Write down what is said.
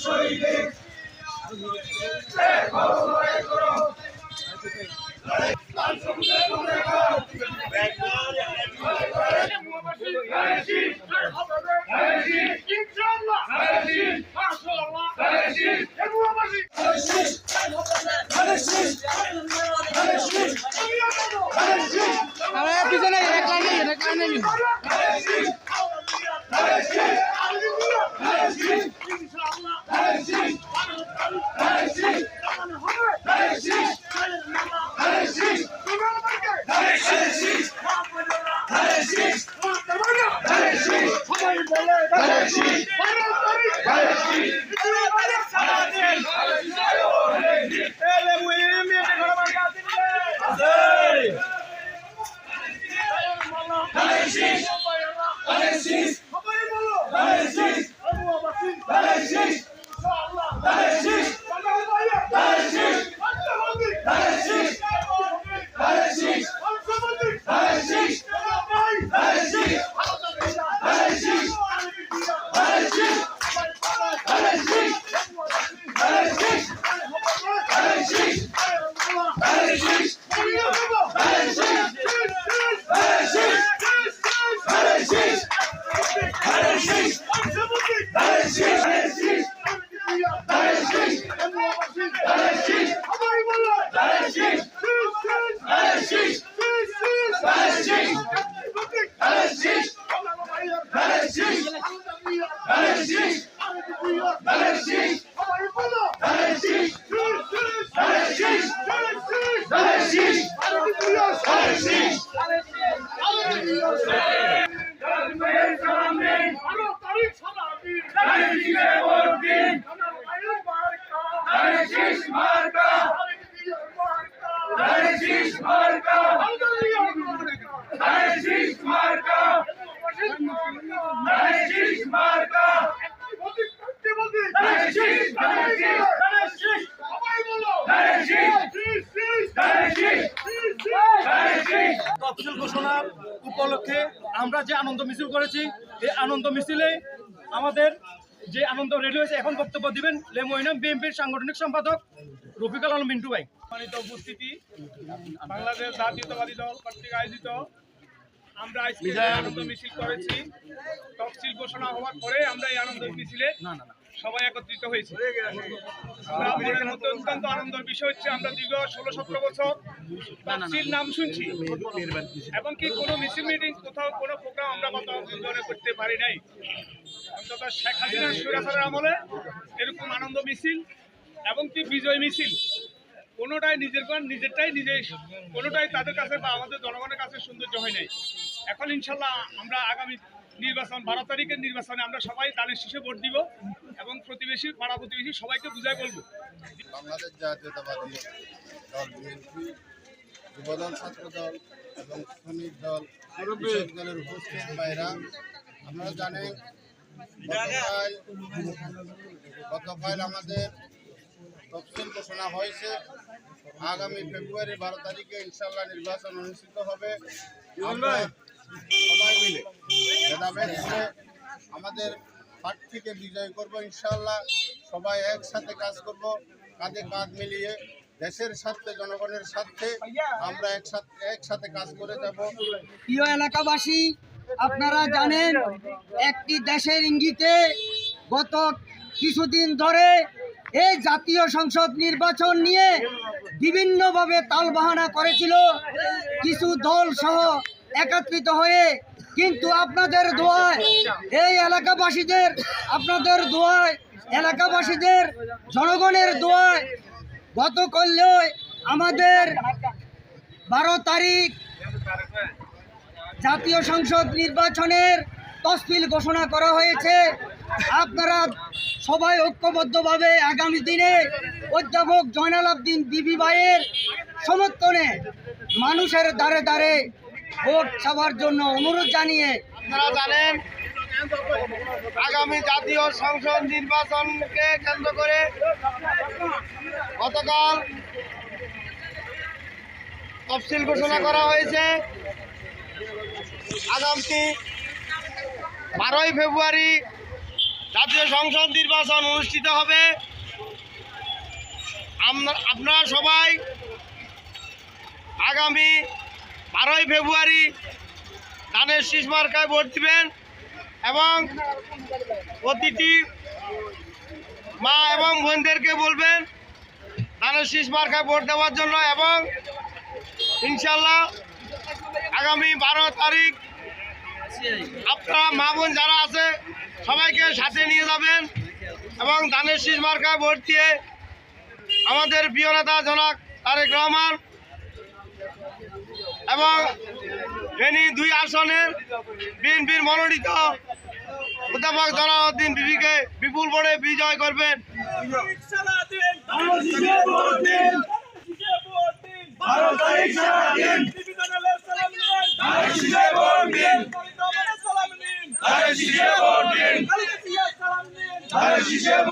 শহীদের পিছনে এক লাইনে এক লাইনে Balé X! Alexis, X! Balé X! তফসিল ঘোষণার উপলক্ষে আমরা যে আনন্দ মিছিল করেছি এই আনন্দ মিছিলে আমাদের যে আনন্দ রেডি হয়েছে এখন বক্তব্য দিবেন লেমোইনাম বিএনপির সাংগঠনিক সম্পাদক রফিকুল আলম মিন্টু ভাই। সম্মানিত উপস্থিতি বাংলাদেশ জাতীয়তাবাদী দল কর্তৃক আয়োজিত আমরা আজকে যে আনন্দ মিছিল করেছি। তফসিল ঘোষণা হওয়ার পরে আমরা এই আনন্দ মিছিলে সবাই একত্রিত হয়েছি। মধ্যে অত্যন্ত আনন্দের বিষয় হচ্ছে আমরা দীর্ঘ ষোলো সতেরো বছর তফসিল নাম শুনছি। এবং কি কোনো মিছিল মিটিং কোথাও কোনো প্রোগ্রাম আমরা গত জীবনে করতে পারি নাই। অন্তত শেখ হাসিনার সুরাচারের আমলে এরকম আনন্দ মিছিল এবং কি বিজয় মিছিল, কোনোটাই নিজের নিজেরটাই নিজে কোনোটাই তাদের কাছে বা আমাদের জনগণের কাছে সৌন্দর্য হয় নাই। এখন ইনশাল্লাহ আমরা আগামী নির্বাচন, বারো তারিখের নির্বাচনে আমরা সবাই দানের শীষে ভোট দিব এবং প্রতিবেশী, পাড়া প্রতিবেশী সবাইকে বুঝাই বলব। বাংলাদেশ জাতীয়তাবাদী দল, বিএনপি, যুবদল, ছাত্রদল এবং শ্রমিক দল দলের উপস্থিত বাইরা আপনারা জানেন গতকাল আমাদের তফসিল ঘোষণা হয়েছে। আগামী ফেব্রুয়ারি বারো তারিখে ইনশাল্লাহ নির্বাচন অনুষ্ঠিত হবে। সবাই মিলে আমাদের প্রার্থীকে বিজয় করব ইনশাল্লাহ সবাই একসাথে কাজ করব, কাঁধে কাঁধ মিলিয়ে দেশের স্বার্থে, জনগণের স্বার্থে আমরা একসাথে একসাথে কাজ করে যাব। প্রিয় এলাকাবাসী, আপনারা জানেন একটি দেশের ইঙ্গিতে গত কিছুদিন ধরে এই জাতীয় সংসদ নির্বাচন নিয়ে বিভিন্নভাবে তালবাহানা করেছিল। কিছু দল সহ একত্রিত হয়ে, কিন্তু আপনাদের দোয়ায় এই এলাকাবাসীদের, আপনাদের দোয়ায়, এলাকাবাসীদের, জনগণের দোয়ায় গতকালও আমাদের বারো তারিখ জাতীয় সংসদ নির্বাচনের তফসিল ঘোষণা করা হয়েছে। আপনারা সবাই ঐক্যবদ্ধভাবে আগামী দিনে অধ্যাপক জয়নাল আবদিন বিবি ভাইয়ের সমর্থনে মানুষের দ্বারে দ্বারে ভোট চাওয়ার জন্য অনুরোধ জানিয়ে আপনারা জানেন, আগামী জাতীয় সংসদ নির্বাচনকে কেন্দ্র করে গতকাল তফসিল ঘোষণা করা হয়েছে। আগামী বারোই ফেব্রুয়ারি জাতীয় সংসদ নির্বাচন অনুষ্ঠিত হবে। আপনারা সবাই আগামী বারোই ফেব্রুয়ারি ধানের শীষ মার্কায় ভোট দিবেন এবং প্রতিটি মা এবং বোনদেরকে বলবেন ধানের শীষ মার্কায় ভোট দেওয়ার জন্য এবং ইনশাল্লাহ আগামী বারো তারিখ আপনারা মা বোন যারা আছে, সবাইকে সাথে নিয়ে যাবেন এবং ধানের শীষ মার্কায় ভোট দিয়ে আমাদের প্রিয় নেতা জনাক তারেক রহমান এবং ফেনী দুই আসনের বিএনপির মনোনীত অধ্যাপক জনাউদ্দিন বিবিকে বিপুল ভোটে বিজয় করবেন। সালাম দিন